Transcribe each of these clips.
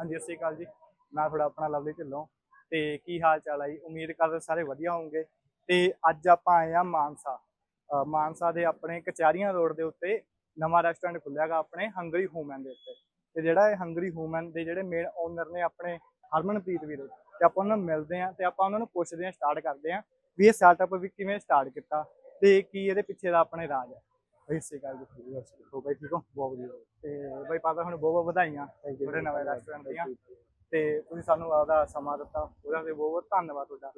ਹਾਂਜੀ, ਸਤਿ ਸ਼੍ਰੀ ਅਕਾਲ ਜੀ। ਮੈਂ ਤੁਹਾਡਾ ਆਪਣਾ ਲਵਲੀ ਢਿੱਲੋਂ। ਤੇ ਕੀ ਹਾਲ ਚਾਲ ਹੈ ਜੀ? ਉਮੀਦ ਕਰਦੇ ਸਾਰੇ ਵਧੀਆ ਹੋਵੋਗੇ। ਤੇ ਅੱਜ ਆਪਾਂ ਆਏ ਆ ਮਾਨਸਾ। ਮਾਨਸਾ ਦੇ ਆਪਣੇ ਕਚਹਿਰੀਆਂ ਰੋਡ ਦੇ ਉੱਤੇ ਨਵਾਂ ਰੈਸਟੋਰੈਂਟ ਖੁੱਲਿਆਗਾ ਆਪਣੇ ਹੰਗਰੀ ਹੂਮਨ ਦੇ ਉੱਤੇ। ਤੇ ਜਿਹੜਾ ਇਹ ਹੰਗਰੀ ਹੂਮਨ ਦੇ ਜਿਹੜੇ ਮੇਨ ਓਨਰ ਨੇ ਆਪਣੇ ਹਰਮਨਪ੍ਰੀਤ ਵੀਰ, ਤੇ ਆਪਾਂ ਉਹਨਾਂ ਨੂੰ ਮਿਲਦੇ ਆ ਤੇ ਆਪਾਂ ਉਹਨਾਂ ਨੂੰ ਪੁੱਛਦੇ ਆ ਸਟਾਰਟ ਕਰਦੇ ਆ ਵੀ ਇਹ ਸਟਾਰਟਅਪ ਵੀ ਕਿਵੇਂ ਸਟਾਰਟ ਕੀਤਾ ਤੇ ਕੀ ਇਹਦੇ ਪਿੱਛੇ ਦਾ ਆਪਣੇ ਰਾਜ ਹੈ। ਸਤਿ ਸ਼੍ਰੀ ਅਕਾਲ ਜੀ ਹੋ ਬਈ ਠੀਕ ਹੋ? ਬਹੁਤ ਵਧੀਆ। ਤੇ ਬਈ ਪਾਪਾ ਤੁਹਾਨੂੰ ਬਹੁਤ ਬਹੁਤ ਵਧਾਈਆਂ ਤੁਹਾਡੇ ਨਵੇਂ ਰੈਸਟੋਰੈਂਟ ਦੀਆਂ। ਤੇ ਤੁਸੀਂ ਸਾਨੂੰ ਆਪਦਾ ਸਮਾਂ ਦਿੱਤਾ। ਉਹਦਾ ਤੇ ਬਹੁਤ ਬਹੁਤ ਧੰਨਵਾਦ ਤੁਹਾਡਾ।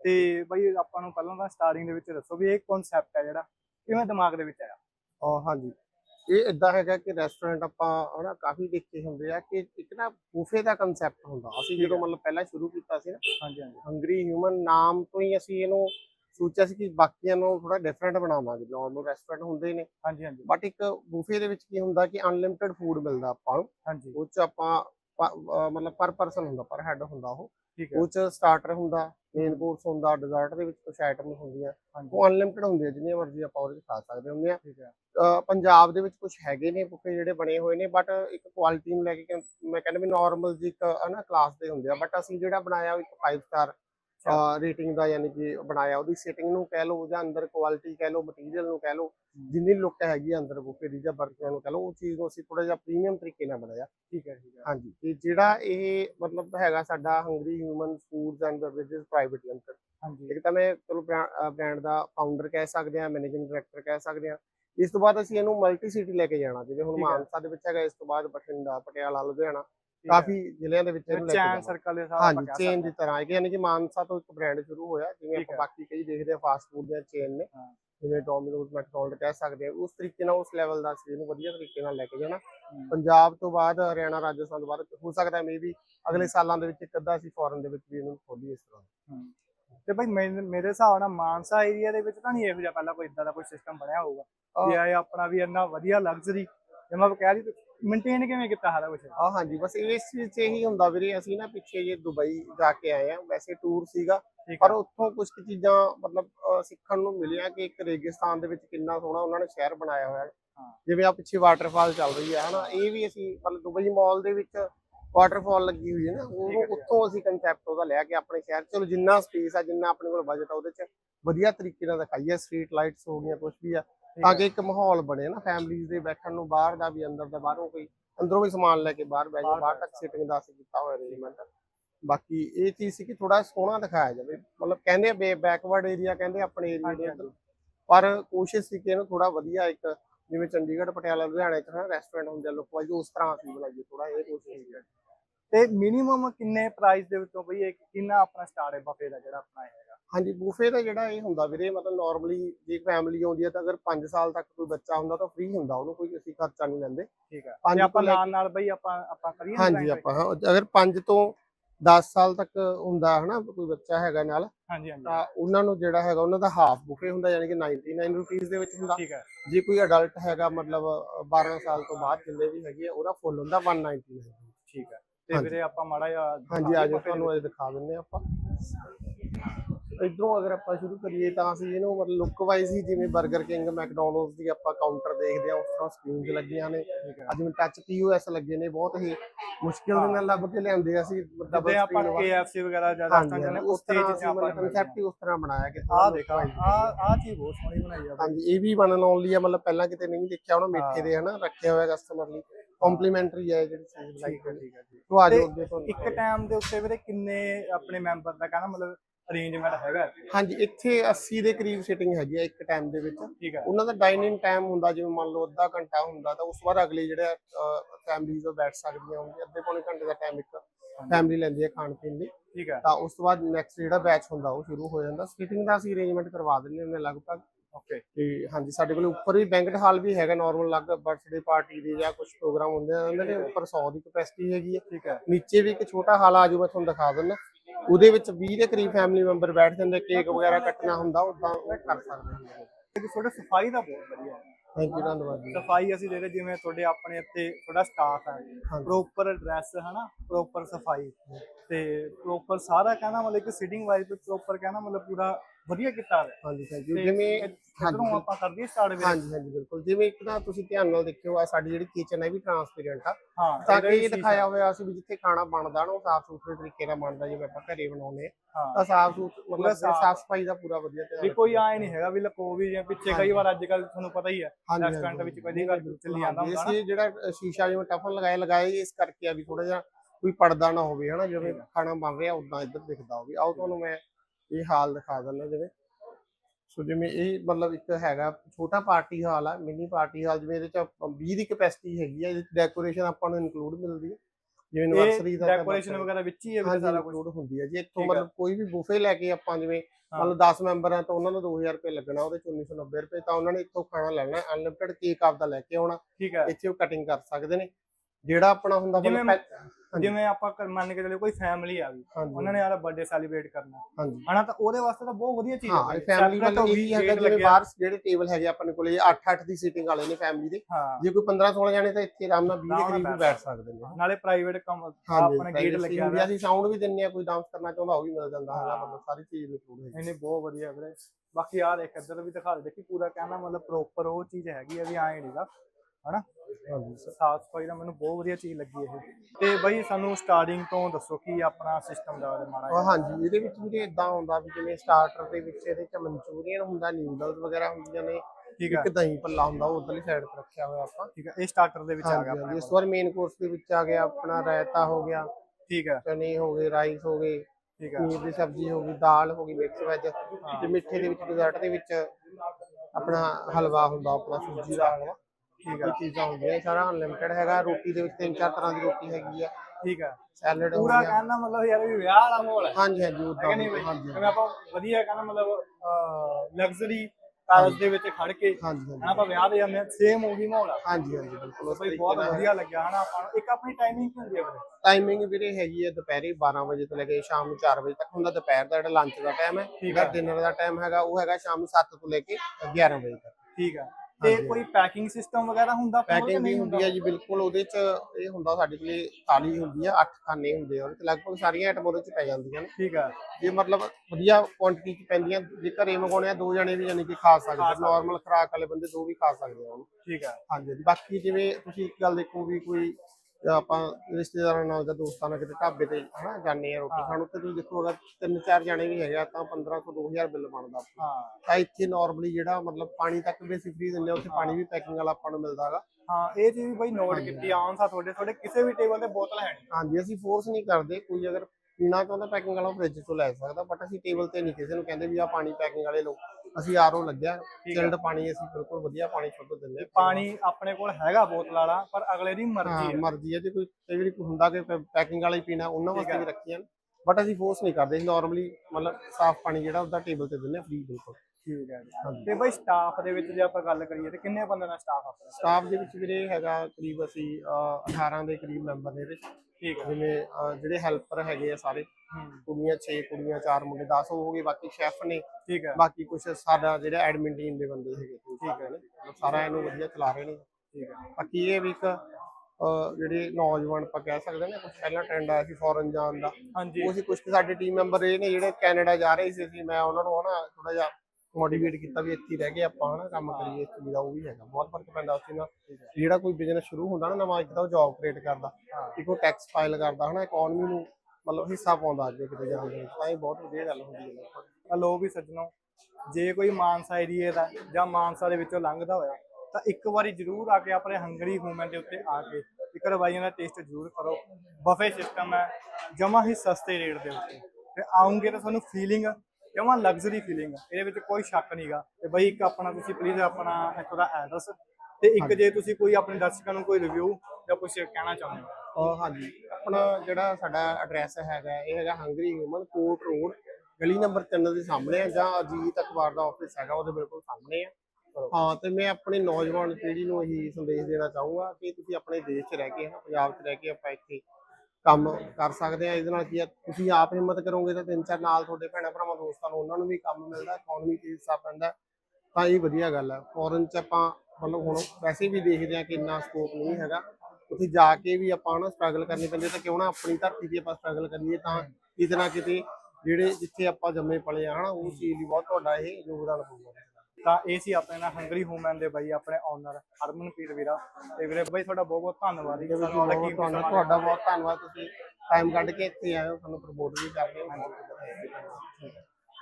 ਤੇ ਬਈ ਆਪਾਂ ਨੂੰ ਪਹਿਲਾਂ ਤਾਂ ਸਟਾਰਟਿੰਗ ਦੇ ਵਿੱਚ ਦੱਸੋ ਵੀ ਇਹ ਕਨਸੈਪਟ ਹੈ ਜਿਹੜਾ ਕਿਵੇਂ ਦਿਮਾਗ ਦੇ ਵਿੱਚ ਆਇਆ? ਆ ਹਾਂਜੀ। ਇਹ ਇਦਾਂ ਹੈਗਾ ਕਿ ਰੈਸਟੋਰੈਂਟ ਆਪਾਂ ਹਨਾ ਕਾਫੀ ਦੇਖੇ ਹੁੰਦੇ ਆ ਕਿ ਇੱਕ ਨਾ ਬੂਫੇ ਦਾ ਕਨਸੈਪਟ ਹੁੰਦਾ। ਅਸੀਂ ਜਦੋਂ ਮਤਲਬ ਪਹਿਲਾਂ ਸ਼ੁਰੂ ਕੀਤਾ ਸੀ ਨਾ ਹਾਂਜੀ ਹਾਂਜੀ। ਹੰਗਰੀ ਹਿਊਮਨ ਨਾਮ ਤੋਂ ਹੀ ਅਸੀਂ ਇਹਨੂੰ ਸੋਚਿਆ ਸੀ ਕਿ ਬਾਕੀਆਂ ਨੂੰ ਥੋੜਾ ਡਿਫਰੈਂਟ ਬਣਾਵਾਂਗੇ ਨਾਰਮਲ ਰੈਸਟੋਰੈਂਟ ਹੁੰਦੇ ਨੇ। ਹਾਂਜੀ ਹਾਂਜੀ। ਬਟ ਇੱਕ ਬੂਫੇ ਦੇ ਵਿੱਚ ਕੀ ਹੁੰਦਾ ਕਿ ਅਨਲਿਮਿਟਿਡ ਫੂਡ ਮਿਲਦਾ ਆਪਾਂ ਨੂੰ। ਹਾਂਜੀ। ਉਹ ਚ ਆਪਾਂ ਮਤਲਬ ਪਰ ਪਰਸਨ ਹੁੰਦਾ ਪਰ ਹੈਡ ਹੁੰਦਾ ਉਹ। ਠੀਕ ਹੈ। ਉਹ ਚ ਸਟਾਰਟਰ ਹੁੰਦਾ ਮੇਨ ਕੋਰਸ ਹੁੰਦਾ ਡਿਜ਼ਰਟ ਦੇ ਵਿੱਚ ਕੁਝ ਆਈਟਮ ਹੁੰਦੀਆਂ ਉਹ ਅਨਲਿਮਿਟਿਡ ਹੁੰਦੀਆਂ ਜਿੰਨੀਆਂ ਮਰਜ਼ੀ ਆਪਾਂ ਉਹਦੇ ਖਾ ਸਕਦੇ ਹੁੰਦੇ ਆ। ਠੀਕ ਹੈ। ਅਹ ਪੰਜਾਬ ਦੇ ਵਿੱਚ ਕੁਝ ਹੈਗੇ ਨੇ ਬੁੱਕੇ ਜਿਹੜੇ ਬਣੇ ਹੋਏ ਨੇ ਬਟ ਇੱਕ ਕੁਆਲਿਟੀ ਨੂੰ ਲੈ ਕੇ ਕਿ- ਮੈਂ ਕਹਿੰਦਾ ਵੀ ਨਾਰਮਲ ਜੀ ਇੱਕ ਹਨਾ ਕਲਾਸ ਦੇ ਹੁੰਦੇ ਆ। ਬਟ ਅਸੀਂ ਜਿਹੜਾ ਬਣਾਇਆ ਉਹ ਇੱਕ 5 ਸਟਾਰ ਰੇਟਿੰਗ ਦਾ ਯਾਨੀ ਕਿ ਬਣਾਇਆ। ਉਹਦੀ ਸੈਟਿੰਗ ਨੂੰ ਕਹਿ ਲਓ ਜਾਂ ਅੰਦਰ ਕੁਆਲਿਟੀ ਕਹਿ ਲਓ ਮਟੀਰੀਅਲ ਨੂੰ ਕਹਿ ਲਓ ਜਿੰਨੀ ਲੁੱਕ ਹੈਗੀ ਅੰਦਰ ਬੁੱਕੇ ਦੀ ਜਾਂ ਬਰਤਨਾਂ ਨੂੰ ਕਹਿ ਲਓ ਉਹ ਚੀਜ਼ ਨੂੰ ਅਸੀਂ ਥੋੜਾ ਜਿਹਾ ਪ੍ਰੀਮੀਅਮ ਤਰੀਕੇ ਨਾਲ ਬਣਾਇਆ। ਠੀਕ ਹੈ ਠੀਕ ਹੈ। ਹਾਂਜੀ। ਤੇ ਜਿਹੜਾ ਇਹ ਮਤਲਬ ਹੈਗਾ ਸਾਡਾ Hungary human foods and ਬeverages private limited ਹਾਂਜੀ। ਇੱਕ ਤਾਂ ਮੈਂ ਚਲੋ ਬ੍ਰਾਂਡ ਦਾ ਫਾਊਂਡਰ ਕਹਿ ਸਕਦੇ ਆ ਮੈਨੇਜਿੰਗ ਡਾਇਰੈਕਟਰ ਕਹਿ ਸਕਦੇ ਆ ਇਸ ਤੋਂ ਬਾਅਦ ਅਸੀਂ ਇਹਨੂੰ ਮਲਟੀ ਸਿਟੀ ਲੈ ਕੇ ਜਾਣਾ। ਜਿਵੇਂ ਹੁਣ। ਮਾਨਸਾ ਦੇ ਵਿੱਚ ਹੈਗਾ ਇਸ ਤੋਂ ਬਾਅਦ ਬਠਿੰਡਾ ਪਟਿਆਲਾ ਲੁਧਿਆਣਾ। ਕਾਫੀ ਜ਼ਿਲ੍ਹਿਆਂ ਦੇ ਵਿੱਚ ਇਹਨੂੰ ਲੈ ਕੇ ਚੈਨ ਸਰਕਲ ਦੇ ਨਾਲ ਹਾਂਜੀ ਚੇਨ ਦੀ ਤਰ੍ਹਾਂ ਹੈ ਕਿ ਯਾਨੀ ਕਿ ਮਾਨਸਾ ਤੋਂ ਇੱਕ ਬ੍ਰਾਂਡ ਸ਼ੁਰੂ ਹੋਇਆ ਜਿਵੇਂ ਆਪਾਂ। ਬਾਕੀ ਕਈ ਦੇਖਦੇ ਆ ਫਾਸਟ ਫੂਡ ਦੀਆਂ ਚੇਨ ਨੇ। ਜਿਵੇਂ ਡੋਮਿਨੋਜ਼ ਮੈਕਡੋਨਲਡ ਕਹਿ ਸਕਦੇ ਆ ਉਸ ਤਰੀਕੇ ਨਾਲ ਉਸ ਲੈਵਲ ਦਾ ਅਸੀਂ ਇਹਨੂੰ ਵਧੀਆ ਤਰੀਕੇ ਨਾਲ ਲੈ ਕੇ ਜਾਣਾ। ਪੰਜਾਬ ਤੋਂ ਬਾਅਦ ਹਰਿਆਣਾ ਰਾਜਸਥਾਨ ਤੋਂ ਬਾਅਦ ਹੋ ਸਕਦਾ ਮੇਬੀ ਅਗਲੇ ਸਾਲਾਂ ਦੇ ਵਿੱਚ ਇੱਕ ਅੱਧਾ ਅਸੀਂ ਫੋਰਨ ਦੇ ਵਿੱਚ ਵੀ ਇਹਨੂੰ ਖੋਲੀਏ ਇਸ ਤਰ੍ਹਾਂ। ਤੇ ਭਾਈ ਮੇਰੇ ਹਿਸਾਬ ਨਾਲ ਮਾਨਸਾ ਏਰੀਆ ਦੇ ਵਿੱਚ ਤਾਂ ਨਹੀਂ ਇਹੋ ਜਿਹਾ ਪਹਿਲਾਂ ਕੋਈ ਇਦਾਂ ਦਾ ਕੋਈ ਸਿਸਟਮ ਬਣਿਆ ਹੋਊਗਾ। ਵੀ ਇਹ ਆਪਣਾ ਵੀ ਇੰਨਾ ਵਧੀਆ ਲਗਜ਼ਰੀ ਜਿਵੇਂ ਆਪਾਂ ਕਹਿ ਰਹੀ ਮੇਨਟੇਨ ਕਿਵੇਂ ਕੀਤਾ ਸਾਰਾ ਕੁਝ ਆ ਹਾਂਜੀ ਬਸ ਇਸ ਚੀਜ਼ 'ਚ ਇਹੀ ਹੁੰਦਾ ਵੀਰੇ ਅਸੀਂ ਨਾ ਪਿੱਛੇ ਜੇ ਦੁਬਈ ਜਾ ਕੇ ਆਏ ਆ ਵੈਸੇ ਟੂਰ ਸੀਗਾ ਪਰ ਉੱਥੋਂ ਕੁਝ ਕੁ ਚੀਜ਼ਾਂ ਮਤਲਬ ਸਿੱਖਣ ਨੂੰ ਮਿਲਿਆ ਕਿ ਇੱਕ ਰੇਗਿਸਤਾਨ ਦੇ ਵਿੱਚ ਕਿੰਨਾ ਸੋਹਣਾ ਉਹਨਾਂ ਨੇ ਸ਼ਹਿਰ ਬਣਾਇਆ ਹੋਇਆ ਹੈ। ਜਿਵੇਂ ਆ ਪਿੱਛੇ ਵਾਟਰਫਾਲ ਚੱਲ ਰਹੀ ਹੈ ਹਨਾ ਇਹ ਵੀ ਅਸੀਂ ਮਤਲਬ ਦੁਬਈ ਮਾਲ ਦੇ ਵਿੱਚ ਵਾਟਰਫਾਲ ਲੱਗੀ ਹੋਈ ਹੈ ਨਾ ਉਹ। ਉੱਥੋਂ ਅਸੀਂ ਕੰਸੈਪਟ ਉਹਦਾ ਲਿਆ ਕੇ ਆਪਣੇ ਸ਼ਹਿਰ 'ਚ ਚਲੋ ਜਿੰਨਾ ਸਪੇਸ ਆ ਜਿੰਨਾ ਆਪਣੇ ਕੋਲ ਬਜਟ ਆ ਉਹਦੇ 'ਚ ਵਧੀਆ ਤਰੀਕੇ ਨਾਲ ਦਿਖਾਈਏ ਸਟਰੀਟ ਲਾਈਟਸ ਹੋ ਗਈਆਂ ਕੁਝ ਵੀ ਆ ਤਾਂ ਹੈ। ਕਿ ਇੱਕ ਮਾਹੌਲ ਬਣੇ ਨਾ ਫੈਮਲੀਜ਼ ਦੇ ਬੈਠਣ ਨੂੰ ਬਾਹਰ ਦਾ ਵੀ ਅੰਦਰ ਦਾ ਬਾਹਰੋਂ ਕੋਈ ਅੰਦਰੋਂ ਵੀ ਸਮਾਨ ਲੈ ਕੇ ਬਾਹਰ ਬਹਿ ਜਾਓ ਬਾਹਰ ਤੱਕ ਸਿਟਿੰਗ ਦਾ ਅਸੀਂ ਕੀਤਾ ਹੋਇਆ ਅਰੇਂਜਮੈਂਟ ਬਾਕੀ ਇਹ ਚੀਜ਼ ਸੀ ਕਿ ਥੋੜਾ ਸੋਹਣਾ ਦਿਖਾਇਆ ਜਾਵੇ। ਮਤਲਬ ਕਹਿੰਦੇ ਆ ਬੈਕਵਰਡ ਏਰੀਆ ਕਹਿੰਦੇ ਆਪਣੇ ਏਰੀਆ ਦੇ। ਅੰਦਰ। ਪਰ ਕੋਸ਼ਿਸ਼ ਸੀ ਕਿ ਇਹਨੂੰ ਥੋੜਾ ਵਧੀਆ ਇੱਕ ਜਿਵੇਂ ਚੰਡੀਗੜ੍ਹ ਪਟਿਆਲਾ ਲੁਧਿਆਣੇ ਚ ਨਾ ਰੈਸਟੋਰੈਂਟ ਹੁੰਦੇ ਲੁੱਕ ਵਾਈਜ਼ ਉਸ ਤਰ੍ਹਾਂ ਅਸੀਂ ਬਣਾਈਏ ਥੋੜਾ ਇਹ ਕੋਸ਼ਿਸ਼ ਸੀ। ਤੇ ਮਿਨੀਮਮ ਕਿੰਨੇ ਪ੍ਰਾਈਸ ਦੇ ਵਿੱਚੋਂ ਬਈ ਇਹ ਕਿੰਨਾ ਆਪਣਾ ਸਟਾਰਟ ਹੈ ਬਫੇ ਦਾ ਜਿਹੜਾ ਆਪਣਾ ਹੈਗਾ ਹਾਂਜੀ ਬੂਫੇ ਦਾ ਜਿਹੜਾ ਇਹ ਹੁੰਦਾ ਵੀਰੇ ਮਤਲਬ ਨਾਰਮਲੀ ਜੇ ਫੈਮਿਲੀ ਆਉਂਦੀ ਹੈ ਤਾਂ ਅਗਰ 5 ਸਾਲ ਤੱਕ ਕੋਈ ਬੱਚਾ ਹੁੰਦਾ ਤਾਂ ਫ੍ਰੀ ਹੁੰਦਾ ਉਹਨੂੰ ਕੋਈ ਅਸੀਂ ਖਰਚਾ ਨਹੀਂ ਲੈਂਦੇ। ਠੀਕ ਹੈ। ਪੰਜ ਆਪਾਂ ਨਾਲ ਨਾਲ ਬਈ ਆਪਾਂ ਆਪਾਂ ਕਰੀਏ ਹਾਂਜੀ ਆਪਾਂ ਹਾਂ ਅਗਰ 5 ਤੋਂ 10 ਸਾਲ ਤੱਕ ਹੁੰਦਾ ਹਨਾ ਕੋਈ ਬੱਚਾ ਹੈਗਾ ਨਾਲ ਹਾਂਜੀ ਹਾਂਜੀ। ਤਾਂ ਉਹਨਾਂ ਨੂੰ ਜਿਹੜਾ ਹੈਗਾ ਉਹਨਾਂ ਦਾ ਹਾਫ ਬੁਫੇ ਹੁੰਦਾ ਯਾਨੀ ਕਿ 99 ਰੁਪੀਸ ਦੇ ਵਿੱਚ ਹੁੰਦਾ। ਠੀਕ ਹੈ। ਜੇ ਕੋਈ ਅਡਲਟ ਹੈਗਾ ਮਤਲਬ ਅ, 12 ਸਾਲ ਤੋਂ ਬਾਅਦ ਜਿੰਨੇ ਵੀ ਹੈਗੇ ਉਹਦਾ ਫੁੱਲ ਹੁੰਦਾ 199 ਠੀਕ ਹੈ। ਤੇ। ਵੀਰੇ ਆਪਾਂ ਮਾੜਾ ਜਿਹਾ ਹਾਂਜੀ ਆ ਜਾਓ ਤੁਹਾਨੂੰ ਅੱਜ ਦਿਖਾ ਦਿੰਨੇ ਆਪਾਂ। ਇਧਰੋਂ ਅਗਰ ਆਪਾਂ ਸ਼ੁਰੂ ਕਰੀਏ ਤਾਂ ਅਸੀਂ ਇਹਨੂੰ ਮਤਲਬ ਲੁੱਕ ਵਾਈਜ਼ ਹੀ ਜਿਵੇਂ 버ਗਰ ਕਿੰਗ ਮੈਕਡੋਨਲਡਸ ਦੀ ਆਪਾਂ ਕਾਊਂਟਰ ਦੇਖਦੇ ਆ ਉਸ ਤਰ੍ਹਾਂ ਸਕਰੀਨਸ ਲੱਗੀਆਂ ਨੇ। ਅੱਜ ਜਿਵੇਂ ਟੱਚ ਪੀਓਐਸ ਲੱਗੇ ਨੇ ਬਹੁਤ ਹੀ ਮੁਸ਼ਕਿਲ ਦੇ ਨਾਲ ਲੱਭ ਕੇ ਲਿਆਂਦੇ ਆ ਅਸੀਂ ਡਬਲ ਜਿੱਦਾਂ ਆਪਾਂ KFC ਵਗੈਰਾ ਜ਼ਿਆਦਾ ਨੇ ਹਾਂਜੀ, ਉਸ ਚੀਜ਼ਾਂ ਅਸੀਂ ਆਪਾਂ ਕੰਸੈਪਟ ਹੀ ਉਸ ਤਰ੍ਹਾਂ ਬਣਾਇਆ ਕਿ ਆ ਦੇਖ ਆ ਆ ਚੀਜ਼ ਬਹੁਤ ਸੋਹਣੀ ਬਣਾਈ ਆ। ਹਾਂਜੀ ਇਹ ਵੀ ਬਣਨ ਓਨਲੀ ਆ ਮਤਲਬ ਪਹਿਲਾਂ ਕਿਤੇ ਨਹੀਂ ਦੇਖਿਆ ਉਹਨਾਂ ਮਿੱਠੇ। ਦੇ ਹਨਾ ਰੱਖਿਆ ਹੋਇਆ ਕਸਟਮਰ ਲਈ। ਕੰਪਲੀਮੈਂਟਰੀ ਹੈ ਜਿਹੜੀ ਚੀਜ਼ ਲਾਈਕ ਠੀਕ ਹੈ ਠੀਕ ਹੈ ਜੀ ਤੋਂ ਆ ਤੇ ਜਾਓ ਅੱਗੇ ਤੁਹਾਨੂੰ ਇੱਕ ਟਾਈਮ ਦੇ ਉੱਤੇ ਵੀਰੇ ਕਿੰਨੇ ਆਪਣੇ ਮੈਂਬਰ ਦਾ ਕਹਿੰਦਾ ਮਤਲਬ ਅਰੇਂਜਮੈਂਟ ਹੈਗਾ ਇੱਥੇ? ਹਾਂਜੀ ਇੱਥੇ 80 ਦੇ ਕਰੀਬ ਸਿਟਿੰਗ ਹੈਗੀ ਆ ਇੱਕ ਟਾਈਮ ਦੇ ਵਿੱਚ। ਠੀਕ ਹੈ। ਉਹਨਾਂ ਦਾ ਡਾਈਨਿੰਗ ਟਾਈਮ ਹੁੰਦਾ ਜਿਵੇਂ ਮੰਨ ਲਓ ਅੱਧਾ ਘੰਟਾ ਹੁੰਦਾ ਤਾਂ ਉਸ ਤੋਂ ਬਾਅਦ ਅਗਲੇ ਜਿਹੜੇ ਫੈਮਲੀਜ਼ ਉਹ ਬੈਠ ਸਕਦੀਆਂ ਹੋਣਗੀਆਂ। ਅੱਧੇ ਪੌਣੇ ਘੰਟੇ ਦਾ ਟਾਈਮ ਇੱਕ ਫੈਮਿਲੀ ਲੈਂਦੀ ਹੈ ਖਾਣ ਪੀਣ ਲਈ। ਠੀਕ ਹੈ। ਤਾਂ ਉਸ ਤੋਂ ਬਾਅਦ ਨੈਕਸਟ ਜਿਹੜਾ ਬੈਚ ਹੁੰਦਾ ਉਹ ਸ਼ੁਰੂ ਹੋ ਜਾਂਦਾ। ਸਿਟਿੰਗ ਦਾ ਅਸੀਂ ਅਰੇਂਜਮੈਂਟ ਕਰਵਾ ਦਿੰਦੇ ਹਾਂ ਲਗਭਗ। ਓਕੇ ਤੇ ਹਾਂਜੀ ਸਾਡੇ ਕੋਲ ਉੱਪਰ ਵੀ ਬੈਂਕਟ ਹਾਲ ਵੀ ਹੈਗਾ ਨਾਰਮਲ ਲੱਗ ਬਰਥਡੇ ਪਾਰਟੀ ਦੇ ਜਾਂ ਕੁਝ ਪ੍ਰੋਗਰਾਮ ਹੁੰਦੇ ਆ। ਉਹਨਾਂ ਦੇ ਉੱਪਰ 100 ਦੀ ਕਪੈਸਿਟੀ ਹੈਗੀ ਹੈ। ਠੀਕ ਹੈ। ਨੀਚੇ ਵੀ ਇੱਕ ਛੋਟਾ ਹਾਲ ਆ ਜਾਊ ਮੈਂ ਤੁਹਾਨੂੰ ਦਿਖਾ ਦਿੰਦਾ। ਉਹਦੇ ਵਿੱਚ 20 ਦੇ ਕਰੀਬ ਫੈਮਿਲੀ ਮੈਂਬਰ ਬੈਠ ਜਾਂਦੇ ਕੇਕ ਵਗੈਰਾ ਕੱਟਣਾ ਹੁੰਦਾ ਉਦਾਂ ਉਹ ਕਰ ਸਕਦੇ ਹਾਂ ਤੇ ਤੁਹਾਡੇ ਸਫ਼ਾਈ ਦਾ ਬਹੁਤ ਵਧੀਆ ਹੈ। ਥੈਂਕ ਯੂ ਧੰਨਵਾਦ ਜੀ। ਸਫ਼ਾਈ ਅਸੀਂ ਦੇਖਦੇ ਜਿਵੇਂ ਤੁਹਾਡੇ ਆਪਣੇ ਇੱਥੇ ਤੁਹਾਡਾ ਸਟਾਫ ਹੈ। ਪ੍ਰੋਪਰ ਡਰੈਸ ਹਨਾ ਪ੍ਰੋਪਰ ਸਫ਼ਾਈ। ਤੇ ਪ੍ਰੋਪਰ ਸਾਰਾ ਕਹਿੰਦਾ ਮਤਲਬ ਕਿ ਸਿਟਿੰਗ ਵਾਈਜ਼ ਤੇ ਪ੍ਰੋਪਰ ਕਹਿੰਦਾ ਮਤਲਬ ਪੂਰਾ ਵਧੀਆ ਕੀਤਾ ਹੈ ਹਾਂਜੀ ਥੈਂਕ ਯੂ ਜਿਵੇਂ ਹਾਂਜੀ। ਆਪਾਂ ਕਰ ਦਈਏ ਸਟਾਰਟ ਵੀਰੇ ਹਾਂਜੀ ਹਾਂਜੀ ਬਿਲਕੁਲ। ਜਿਵੇਂ ਇੱਕ ਤਾਂ ਤੁਸੀਂ ਧਿਆਨ ਨਾਲ ਦੇਖਿਓ ਆ ਸਾਡੀ ਜਿਹੜੀ ਕਿਚਨ ਹੈ ਵੀ ਟਰਾਂਸਪੇਰੈਂਟ ਆ। ਹਾਂ ਤਾਂ ਕਿ ਇਹ ਦਿਖਾਇਆ ਹੋਇਆ ਸੀ ਵੀ ਜਿੱਥੇ ਖਾਣਾ ਬਣਦਾ ਨਾ ਉਹ ਸਾਫ਼ ਸੁਥਰੇ ਤਰੀਕੇ ਨਾਲ ਬਣਦਾ ਜਿਵੇਂ ਆਪਾਂ ਘਰੇ ਬਣਾਉਂਦੇ ਤਾਂ ਸਾਫ਼ ਸੁਥ ਪੂਰਾ ਮਤਲਬ ਸਾਫ਼। ਸਾਫ਼ ਸਫ਼ਾਈ ਦਾ ਪੂਰਾ ਵਧੀਆ ਧਿਆਨ ਵੀ ਕੋਈ ਆਏ ਨਹੀਂ ਹੈਗਾ ਵੀ ਲਕੋ ਵੀ ਜਾਂ ਪਿੱਛੇ ਕਈ ਵਾਰ ਅੱਜ ਕੱਲ ਤੁਹਾਨੂੰ ਪਤਾ ਹੀ ਹੈ ਰੈਸਟੋਰੈਂਟ ਵਿੱਚ। ਕਦੀ ਵਾਰ ਚੱਲੀ ਜਾਂਦਾ ਹੁੰਦਾ ਅਸੀਂ ਜਿਹੜਾ ਸ਼ੀਸ਼ਾ ਜਿਵੇਂ ਟਫਨ ਲਗਾਏ ਲਗਾਏ ਇਸ ਕਰਕੇ ਆ ਵੀ ਥੋੜਾ ਜਿਹਾ ਕੋਈ ਪਰਦਾ ਨਾ ਹੋਵੇ ਹਨਾ ਜਿਵੇਂ। ਖਾਣਾ ਬਣ ਰਿਹਾ ਉਦਾਂ ਇੱਧਰ ਦਿਖਦਾ ਹੋਵੇ। ਆਓ ਤੁਹਾਨੂੰ ਮੈਂ ਇਹ ਹਾਲ ਦਿਖਾ ਦਿੰਦਾ ਜਿਵੇਂ ਸੋ ਜਿਵੇਂ ਇਹ ਮਤਲਬ ਇੱਕ ਹੈਗਾ ਛੋਟਾ ਪਾਰਟੀ ਹਾਲ ਆ ਮਿਨੀ ਪਾਰਟੀ ਹਾਲ ਜਿਵੇਂ ਇਹਦੇ ਚ 20 ਦੀ ਕਪੈਸਿਟੀ ਹੈਗੀ ਆ ਡੈਕੋਰੇਸ਼ਨ ਆਪਾਂ ਨੂੰ ਇਨਕਲੂਡ ਮਿਲਦੀ ਹੈ ਜਿਵੇਂ ਇਹ ਐਨਵਰਸਰੀ ਦਾ ਡੈਕੋਰੇਸ਼ਨ ਵਗੈਰਾ ਵਿੱਚ ਹੀ ਹੈ ਵਿੱਚ ਹਾਂਜੀ ਸਾਰਾ ਕੁਝ ਇਨਕਲੂਡ ਹੁੰਦੀ ਹੈ ਜੀ। ਇੱਥੋਂ। ਮਤਲਬ ਕੋਈ ਵੀ ਬੁਫੇ ਲੈ ਕੇ ਆਪਾਂ ਜਿਵੇਂ। ਮਤਲਬ 10 ਮੈਂਬਰ ਆ ਤਾਂ ਉਹਨਾਂ ਨੂੰ 2000 ਰੁਪਏ ਲੱਗਣਾ ਉਹਦੇ ਚ 1990 ਰੁਪਏ ਤਾਂ ਉਹਨਾਂ ਨੇ ਇੱਥੋਂ ਖਾਣਾ ਲੈਣਾ ਅਨਲਿਮਿਟਿਡ ਕੇਕ ਆਪਦਾ ਲੈ ਕੇ ਆਉਣਾ। ਇੱਥੇ ਉਹ ਕਟਿੰਗ ਕਰ ਸਕਦੇ ਨੇ। ਜਿਹੜਾ ਆਪਣਾ ਹੁੰਦਾ ਜਿਵੇਂ। ਜਿਵੇਂ ਆਪਾਂ ਕਰ- ਮੰਨ ਕੇ ਚੱਲੇ ਕੋਈ ਫੈਮਿਲੀ ਆ ਗਈ ਉਹਨਾਂ ਨੇ ਯਾਰ ਬਰਥਡੇ ਸੈਲੀਬ੍ਰੇਟ ਕਰਨਾ। ਹਨਾ ਤਾਂ ਉਹਦੇ ਵਾਸਤੇ ਤਾਂ ਬਹੁਤ ਵਧੀਆ ਚੀਜ਼ ਹਾਂ ਫੈਮਿਲੀ ਵਾਲਾ ਇਹ ਹੈਗਾ ਜਿਵੇਂ ਬਾਹਰ ਜਿਹੜੇ ਟੇਬਲ ਹੈਗੇ ਆਪਣੇ ਕੋਲੇ 8-8 ਦੀ ਸੀਟਿੰਗ ਵਾਲੇ ਨੇ ਫੈਮਿਲੀ ਦੇ। ਹਾਂ। ਜੇ ਕੋਈ 15-16 ਜਾਣੇ ਤਾਂ ਇੱਥੇ ਆਰਾਮ ਨਾਲ 20 ਦੇ ਕਰੀਬ ਵੀ ਬੈਠ ਸਕਦੇ ਨੇ। ਨਾਲੇ ਪ੍ਰਾਈਵੇਟ ਕੰਮ ਆਪਣਾ ਗੇਟ ਲੱਗਿਆ ਹੋਇਆ। ਅਸੀਂ ਸਾਊਂਡ ਵੀ ਦਿੰਨੇ ਆ ਕੋਈ ਡਾਂਸ ਕਰਨਾ ਚਾਹੁੰਦਾ ਉਹ ਵੀ ਮਿਲ ਜਾਂਦਾ ਹਾਂ। ਮਤਲਬ ਸਾਰੀ ਚੀਜ਼ ਇਨਕਲੂਡ ਹੈਗੀ ਇਹਨੇ ਬਹੁਤ ਵਧੀਆ ਵੀਰੇ। ਬਾਕੀ ਆ ਦੇਖ ਇੱਧਰ ਵੀ ਦਿਖਾ ਦੇ ਦੇਖੀ ਪੂਰਾ ਕਹਿਣਾ ਮਤਲਬ ਪ੍ਰੋਪਰ ਉਹ ਚੀਜ਼ ਹੈਗੀ ਆ ਵੀ ਐਂ ਨਹੀਂਗਾ ਹਨਾ? ਸਾਫ਼ ਸਫ਼ਾਈ ਦਾ ਮੈਨੂੰ ਬਹੁਤ ਵਧੀਆ ਚੀਜ਼ ਲੱਗੀ ਇਹ। ਤੇ ਬਈ ਸਾਨੂੰ ਸਟਾਰਟਿੰਗ ਤੋਂ ਦੱਸੋ ਕੀ ਆਪਣਾ ਸਿਸਟਮ ਦਾ ਮਾੜਾ। ਹਾਂਜੀ ਇਹਦੇ ਵਿੱਚ ਵੀ ਇਦਾਂ ਹੁੰਦਾ ਵੀ ਜਿਵੇਂ ਸਟਾਰਟਰ ਦੇ ਵਿੱਚ ਇਹਦੇ ਚ ਮਨਚੂਰੀਅਨ ਹੁੰਦਾ ਨਿਊਡਲਸ ਵਗੈਰਾ ਹੁੰਦੀਆਂ ਨੇ ਠੀਕ ਹੈ। ਇੱਕ ਦਹੀਂ ਭੱਲਾ ਹੁੰਦਾ ਉਹ ਉਧਰਲੀ ਸਾਈਡ ਤੇ ਰੱਖਿਆ ਹੋਇਆ ਆਪਾਂ। ਠੀਕ ਹੈ ਇਹ ਸਟਾਰਟਰ ਦੇ ਵਿੱਚ ਆ ਗਿਆ ਆਪਣੇ ਇਸ। ਵਾਰ ਮੇਨ ਕੋਰਸ ਦੇ ਵਿੱਚ ਆ ਗਿਆ ਆਪਣਾ ਰਾਇਤਾ ਹੋ ਗਿਆ। ਠੀਕ ਹੈ। ਚਨੇ ਹੋ ਗਏ ਰਾਈਸ ਹੋ ਗਏ ਠੀਕ ਹੈ। ਪਨੀਰ ਦੀ ਸਬਜ਼ੀ ਹੋ ਗਈ ਦਾਲ ਹੋ ਗਈ ਮਿਕਸ ਵੈਜ ਤੇ ਮਿੱਠੇ ਦੇ ਵਿੱਚ ਡਿਜ਼ਰਟ ਦੇ ਵਿੱਚ ਆਪਣਾ ਹਲਵਾ ਹੁੰਦਾ ਆਪਣਾ ਸੂਜੀ ਦਾ ਹਲਵਾ। ਠੀਕ ਹੈ ਚੀਜ਼ਾਂ ਹੁੰਦੀਆਂ ਇਹ ਸਾਰਾ ਅਨਲਿਮਿਟਡ ਹੈਗਾ ਰੋਟੀ ਦੇ ਵਿੱਚ ਤਿੰਨ ਚਾਰ ਤਰ੍ਹਾਂ ਦੀ ਰੋਟੀ ਹੈਗੀ ਆ। ਠੀਕ ਹੈ ਸੈਲਡ ਹੋ ਪੂਰਾ ਗਿਆ। ਕਹਿਣਾ ਮਤਲਬ ਯਾਰ ਵੀ ਵਿਆਹ ਵਾਲਾ ਮਾਹੌਲ ਹੈ। ਹਾਂਜੀ ਹਾਂਜੀ ਉਦਾਂ ਨਹੀਂ ਬਈ? ਹਾਂਜੀ ਜਿਵੇਂ ਆਪਾਂ ਵਧੀਆ ਕਹਿਣਾ ਮਤਲਬ ਲਗਜ਼ਰੀ ਕਾਰਜ ਦੇ ਵਿੱਚ ਖੜ ਕੇ ਹਾਂਜੀ ਹਨਾ ਆਪਾਂ ਵਿਆਹ ਦੇ ਜਾਂਦੇ ਸੇਮ ਉਹੀ ਮਾਹੌਲ ਆ। ਹਾਂਜੀ ਹਾਂਜੀ ਬਿਲਕੁਲ ਉਸ ਬਈ ਬਹੁਤ ਵਧੀਆ ਲੱਗਿਆ ਹਨਾ ਆਪਾਂ ਨੂੰ। ਇੱਕ ਆਪਣੀ ਟਾਈਮਿੰਗ ਕੀ ਹੁੰਦੀ ਹੈ ਵੀਰੇ? ਟਾਈਮਿੰਗ ਵੀਰੇ ਹੈਗੀ ਹੈ ਦੁਪਹਿਰੇ 12 ਵਜੇ ਤੋਂ ਲੈ ਕੇ ਸ਼ਾਮ ਨੂੰ 4 ਵਜੇ ਤੱਕ ਹੁੰਦਾ। ਦੁਪਹਿਰ ਦਾ ਜਿਹੜਾ ਲੰਚ ਦਾ ਟਾਈਮ ਹੈ ਠੀਕ ਜਿਹੜਾ। ਡਿਨਰ ਦਾ ਟਾਈਮ ਹੈਗਾ ਉਹ ਹੈਗਾ ਸ਼ਾਮ ਨੂੰ 7 ਤੋਂ ਲੈ ਕੇ 11 ਵਜੇ ਤੱਕ। ਠੀਕ ਹੈ ਤੇ। ਕੋਈ ਪੈਕਿੰਗ ਸਿਸਟਮ ਵਗੈਰਾ ਹੁੰਦਾ ਪੈਕਿੰਗ ਵੀ ਨਹੀਂ ਹੁੰਦੀ ਹੈ ਜੀ ਬਿਲਕੁਲ ਉਹਦੇ ਚ ਇਹ ਹੁੰਦਾ ਸਾਡੇ ਕੋਲੇ ਥਾਲੀ ਹੁੰਦੀ ਆ 8 ਖਾਨੇ ਹੁੰਦੇ ਆ ਉਹਦੇ ਚ ਲਗਭਗ ਸਾਰੀਆਂ ਆਈਟਮ ਉਹਦੇ ਚ ਪੈ ਜਾਂਦੀਆਂ ਨੇ ਠੀਕ ਹੈ ਜੇ ਮਤਲਬ ਵਧੀਆ ਕੁਆਂਟੀਟੀ ਚ ਪੈਂਦੀਆਂ ਜੇ ਘਰੇ ਮੰਗਾਉਣੇ ਆ ਦੋ ਜਣੇ ਵੀ ਯਾਨੀ ਕਿ ਖਾ ਸਕਦੇ। ਨਾਰਮਲ ਖੁਰਾਕ ਵਾਲੇ ਬੰਦੇ ਦੋ ਵੀ ਖਾ ਸਕਦੇ ਆ ਉਹਨੂੰ ਠੀਕ ਹਾਂਜੀ ਹਾਂਜੀ। ਬਾਕੀ ਜਿਵੇਂ ਤੁਸੀਂ ਇੱਕ ਗੱਲ ਦੇਖੋ ਵੀ ਕੋਈ ਜਾਂ ਆਪਾਂ ਰਿਸ਼ਤੇਦਾਰਾਂ ਨਾਲ ਜਾਂ ਦੋਸਤਾਂ ਨਾਲ ਕਿਤੇ ਢਾਬੇ ਤੇ ਹਨਾ ਜਾਂਦੇ ਆ ਰੋਟੀ। ਖਾਣ ਉੱਤੇ ਤੁਸੀਂ ਦੇਖੋ ਅਗਰ ਤਿੰਨ ਚਾਰ ਜਣੇ ਵੀ ਹੈਗਾ ਤਾਂ 1500 2000 ਬਿੱਲ ਬਣਦਾ ਆਪਣਾ। ਹਾਂ ਤਾਂ ਇੱਥੇ ਨਾਰਮਲੀ ਜਿਹੜਾ ਮਤਲਬ ਪਾਣੀ ਤੱਕ ਵੀ ਅਸੀਂ ਫ੍ਰੀ ਦਿੰਦੇ ਆ ਉੱਥੇ ਪਾਣੀ ਵੀ ਪੈਕਿੰਗ ਵਾਲਾ ਆਪਾਂ ਨੂੰ ਮਿਲਦਾ ਹੈਗਾ ਹਾਂ ਇਹ ਚੀਜ਼ ਵੀ ਬਈ ਨੋਟ ਕੀਤੀ ਸਾ ਤੁਹਾਡੇ ਤੁਹਾਡੇ ਕਿਸੇ ਵੀ ਟੇਬਲ ਤੇ ਬੋਤਲ ਹੈ ਨਹੀਂ ਹਾਂਜੀ ਅਸੀਂ ਫੋਰਸ ਨਹੀਂ ਕਰਦੇ ਕੋਈ ਅਗਰ ਪੀਣਾ ਚਾਹੁੰਦਾ ਪੈਕਿੰਗ ਵਾਲਾ ਫ੍ਰਿਜ ਤੋਂ ਲੈ ਸਕਦਾ ਬਟ ਅਸੀਂ ਟੇਬਲ ਤੇ ਨਹੀਂ ਕਿਸੇ ਨੂੰ ਕਹਿੰਦੇ ਵੀ ਆ ਪਾਣੀ ਪੈਕਿੰਗ ਵਾਲੇ ਲਓ। ਅਸੀਂ ਆਰਓ ਲੱਗਿਆ ਚਿਲਡ ਪਾਣੀ ਅਸੀਂ ਬਿਲਕੁਲ ਵਧੀਆ ਪਾਣੀ ਸ਼ੁੱਧ ਦਿੰਦੇ ਪਾਣੀ ਆਪਣੇ ਕੋਲ ਹੈਗਾ ਬੋਤਲ ਵਾਲਾ ਪਰ ਅਗਲੇ ਦੀ ਮਰਜ਼ੀ ਹਾਂ ਮਰਜ਼ੀ ਹੈ ਜੇ ਕੋਈ ਕਈ ਵਾਰੀ ਕੋਈ ਹੁੰਦਾ ਕਿ ਪੈਕਿੰਗ ਵਾਲਾ ਹੀ ਪੀਣਾ ਉਹਨਾਂ ਵਾਸਤੇ। ਵੀ ਰੱਖੀਆਂ ਬਟ ਅਸੀਂ ਫੋਰਸ ਨਹੀਂ ਕਰਦੇ ਅਸੀਂ ਨਾਰਮਲੀ ਮਤਲਬ ਸਾਫ਼ ਪਾਣੀ ਜਿਹੜਾ ਉਹਦਾ ਟੇਬਲ ਤੇ ਦਿੰਦੇ ਫ੍ਰੀ ਬਿਲਕੁਲ। ਠੀਕ ਹੈ ਤੇ ਬਈ ਸਟਾਫ ਦੇ ਵਿੱਚ ਜੇ ਆਪਾਂ ਗੱਲ ਕਰੀਏ ਤੇ ਕਿੰਨੇ ਬੰਦੇ ਦਾ ਸਟਾਫ ਆਪਣਾ ਸਟਾਫ ਦੇ ਵਿੱਚ ਵੀਰੇ ਹੈਗਾ ਕਰੀਬ ਅਸੀਂ ਅਹ, 18 ਦੇ ਕਰੀਬ ਮੈਂਬਰ ਨੇ ਇਹਦੇ। 'ਚ। ਠੀਕ ਹੈ। ਜਿਵੇਂ ਅਹ, ਜਿਹੜੇ ਹੈਲਪਰ ਹੈਗੇ ਆ ਸਾਰੇ ਹੂੰ, ਕੁੜੀਆਂ 6 ਕੁੜੀਆਂ 4 ਮੁੰਡੇ 10 ਹੋ ਗਏ ਬਾਕੀ ਸ਼ੈਫ ਨੇ ਠੀਕ ਹੈ। ਬਾਕੀ ਕੁਝ ਸਾਡਾ ਜਿਹੜਾ ਐਡਮਿਨ ਟੀਮ ਦੇ ਬੰਦੇ ਹੈਗੇ ਠੀਕ ਹੈ ਨਾ? ਸਾਰਾ ਇਹਨੂੰ ਵਧੀਆ ਚਲਾ ਰਹੇ ਨੇ। ਠੀਕ ਹੈ। ਬਾਕੀ ਇਹ ਵੀ ਇੱਕ ਅਹ, ਜਿਹੜੇ ਨੌਜਵਾਨ ਆਪਾਂ ਕਹਿ ਸਕਦੇ ਨੇ ਕੁਝ ਪਹਿਲਾਂ ਟ੍ਰੈਂਡ ਆਇਆ ਸੀ ਫੋਰਨ ਜਾਣ ਦਾ। ਹਾਂਜੀ। ਉਹ ਸੀ ਕੁਝ ਸਾਡੇ ਟੀਮ ਮੈਂਬਰ ਇਹ ਨੇ ਜਿਹੜੇ ਕੈਨੇਡਾ ਜਾ ਰਹੇ ਸੀ ਅਸੀਂ ਮੈਂ ਉਹਨਾਂ ਨੂੰ ਹਨਾ ਥੋੜਾ ਜਿਹਾ ਮੋਟੀਵੇਟ ਕੀਤਾ ਵੀ ਇੱਥੇ ਰਹਿ ਕੇ ਆਪਾਂ ਹਨਾ ਕੰਮ ਕਰੀਏ ਇਸ ਚੀਜ਼ ਦਾ ਉਹ ਵੀ ਹੈਗਾ। ਬਹੁਤ ਫ਼ਰਕ ਪੈਂਦਾ ਉਸ ਨਾਲ। ਜਿਹੜਾ ਕੋਈ ਬਿਜ਼ਨਸ ਸ਼ੁਰੂ ਹੁੰਦਾ ਨਾ ਨਵਾਂ ਇੱਕ ਤਾਂ ਉਹ ਜੌਬ ਕ੍ਰੀਏਟ ਕਰਦਾ। ਇੱਕ ਉਹ ਟੈਕਸ ਫਾਈਲ ਕਰਦਾ ਹਨਾ ਇਕਨੋਮੀ ਨੂੰ ਮਤਲਬ ਹਿੱਸਾ ਪਾਉਂਦਾ ਅੱਗੇ ਕਿਤੇ ਜਾਣ ਦੇ ਤਾਂ ਇਹ ਬਹੁਤ ਵਧੀਆ ਗੱਲ ਹੁੰਦੀ ਹੈ। ਹਲੋ ਵੀ ਸੱਜਣੋ ਜੇ ਕੋਈ ਮਾਨਸਾ ਏਰੀਏ ਦਾ ਜਾਂ ਮਾਨਸਾ ਦੇ ਵਿੱਚੋਂ ਲੰਘਦਾ ਹੋਇਆ ਤਾਂ ਇੱਕ ਵਾਰੀ ਜ਼ਰੂਰ ਆ ਕੇ ਆਪਣੇ ਹੰਗਰੀ ਵੂਮਨ ਦੇ ਉੱਤੇ ਆ ਕੇ ਇੱਕ ਰਵਾਈਆਂ ਦਾ ਟੇਸਟ ਜ਼ਰੂਰ ਕਰੋ। ਬਫੇ ਸਿਸਟਮ ਹੈ ਜਮਾ ਹੀ ਸਸਤੇ ਰੇਟ ਦੇ ਉੱਤੇ। ਤੇ ਆਉਂਗੇ ਤਾਂ ਤੁਹਾਨੂੰ ਫੀਲਿੰਗ ਜਮਾ ਲਗਜ਼ਰੀ ਫੀਲਿੰਗ ਇਹਦੇ ਵਿੱਚ ਕੋਈ ਸ਼ੱਕ ਨਹੀਂਗਾ ਤੇ ਬਈ ਇੱਕ ਆਪਣਾ ਤੁਸੀਂ ਪਲੀਜ਼ ਆਪਣਾ ਇੱਥੋਂ ਦਾ ਐਡਰੈਸ ਤੇ ਇੱਕ ਜੇ ਤੁਸੀਂ ਕੋਈ ਆਪਣੇ ਦਰਸ਼ਕਾਂ ਨੂੰ ਕੋਈ ਰਿਵਿਊ ਜਾਂ ਕੁਝ ਕਹਿਣਾ ਚਾਹੁੰਦੇ ਹੋ। ਹਾਂਜੀ ਆਪਣਾ ਜਿਹੜਾ ਸਾਡਾ ਐਡਰੈਸ ਹੈਗਾ ਇਹ ਹੈਗਾ ਹੰਗਰੀ ਹਿਊਮਨ ਕੋਟ ਰੋਡ ਗਲੀ ਨੰਬਰ 3 ਦੇ ਸਾਹਮਣੇ ਆ ਜਾਂ ਅਜੀਤ ਅਖਬਾਰ ਦਾ ਆਫਿਸ ਹੈਗਾ ਉਹਦੇ ਬਿਲਕੁਲ ਸਾਹਮਣੇ ਆ। ਹਾਂ ਤੇ ਮੈਂ ਆਪਣੀ ਨੌਜਵਾਨ ਪੀੜ੍ਹੀ ਨੂੰ ਇਹੀ ਸੰਦੇਸ਼ ਦੇਣਾ ਚਾਹੂੰਗਾ ਕਿ ਤੁਸੀਂ ਆਪਣੇ ਦੇਸ਼ 'ਚ ਰਹਿ ਕੇ ਪੰਜਾਬ 'ਚ ਰਹਿ ਕੇ ਆਪਾਂ ਇੱਥੇ ਕੰਮ ਕਰ ਸਕਦੇ ਆ, ਇਹਦੇ ਨਾਲ ਕੀ ਆ, ਤੁਸੀਂ ਆਪ ਹਿੰਮਤ ਕਰੋਗੇ ਤਾਂ ਤਿੰਨ ਚਾਰ ਨਾਲ ਤੁਹਾਡੇ ਭੈਣਾਂ ਭਰਾਵਾਂ, ਦੋਸਤਾਂ ਨੂੰ, ਉਹਨਾਂ ਨੂੰ ਵੀ ਕੰਮ ਮਿਲਦਾ ਇਕਨੋਮੀ 'ਚ ਹਿੱਸਾ ਪੈਂਦਾ, ਤਾਂ ਇਹ ਵਧੀਆ ਗੱਲ ਹੈ ਫੋਰਨ 'ਚ ਆਪਾਂ ਮਤਲਬ ਹੁਣ ਵੈਸੇ ਵੀ ਦੇਖਦੇ ਆ ਕਿ ਇੰਨਾ ਸਕੋਪ ਨਹੀਂ ਹੈਗਾ। ਉੱਥੇ ਜਾ ਕੇ ਵੀ ਆਪਾਂ ਨਾ ਸਟਰਗਲ ਕਰਨੀ ਪੈਂਦੀ ਹੈ ਤਾਂ ਕਿਉਂ ਨਾ ਆਪਣੀ ਧਰਤੀ 'ਤੇ ਆਪਾਂ ਸਟਰਗਲ ਕਰੀਏ, ਤਾਂ ਕਿਤੇ ਨਾ ਕਿਤੇ ਜਿਹੜੇ ਜਿੱਥੇ ਆਪਾਂ ਜੰਮੇ ਪਲੇ ਆ, ਹਨਾ ਉਹ ਚੀਜ਼ ਲਈ ਬਹੁਤ ਤੁਹਾਡਾ ਇਹ ਯੋਗਦਾਨ ਹੋਊਗਾ ਤਾਂ ਇਹ ਸੀ ਆਪਣੇ ਨਾਲ ਹੰਗਰੀ ਵੂਮਨ ਦੇ ਬਾਈ ਆਪਣੇ ਓਨਰ ਹਰਮਨਪ੍ਰੀਤ ਵੀਰਾ। ਤੇ ਵੀਰੇ ਬਾਈ ਤੁਹਾਡਾ ਬਹੁਤ ਬਹੁਤ ਧੰਨਵਾਦ ਜੀ। ਸਾਨੂੰ ਆਪਦਾ ਕੀਮਤੀ ਤੁਹਾਨੂੰ ਤੁਹਾਡਾ ਬਹੁਤ ਧੰਨਵਾਦ। ਤੁਸੀਂ ਟਾਈਮ ਕੱਢ ਕੇ ਇੱਥੇ ਆਏ ਹੋ ਤੁਹਾਨੂੰ ਪ੍ਰਮੋਟ ਵੀ ਕਰ ਰਹੇ ਹੋ